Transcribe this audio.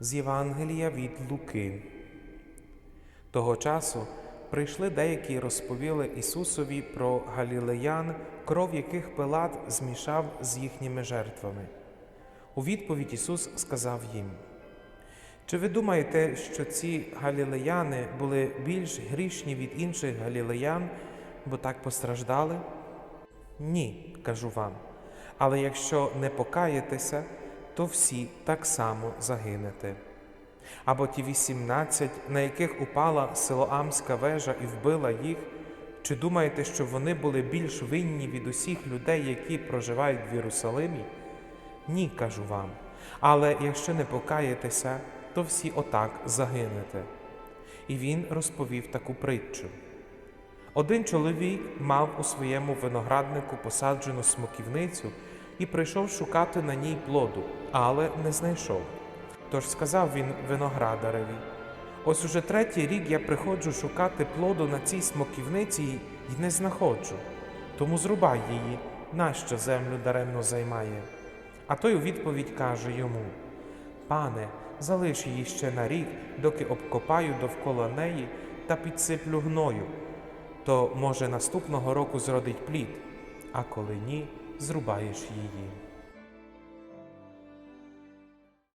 З Євангелія від Луки. Того часу прийшли деякі і розповіли Ісусові про галілеян, кров яких Пилат змішав з їхніми жертвами. У відповідь Ісус сказав їм: Чи ви думаєте, що ці галілеяни були більш грішні від інших галілеян, бо так постраждали? Ні, кажу вам. Але якщо не покаєтеся, то всі так само загинете. Або ті вісімнадцять, на яких упала Силоамська вежа і вбила їх, чи думаєте, що вони були більш винні від усіх людей, які проживають в Єрусалимі? Ні, кажу вам. Але якщо не покаєтеся, то всі отак загинете. І він розповів таку притчу. Один чоловік мав у своєму винограднику посаджену смоківницю і прийшов шукати на ній плоду, але не знайшов. Тож сказав він виноградареві: Ось уже третій рік я приходжу шукати плоду на цій смоківниці й не знаходжу. Тому зрубай її, нащо землю даремно займає. А той у відповідь каже йому: Пане, залиш її ще на рік, доки обкопаю довкола неї та підсиплю гною то може наступного року зродить плід, а коли ні, зрубаєш її.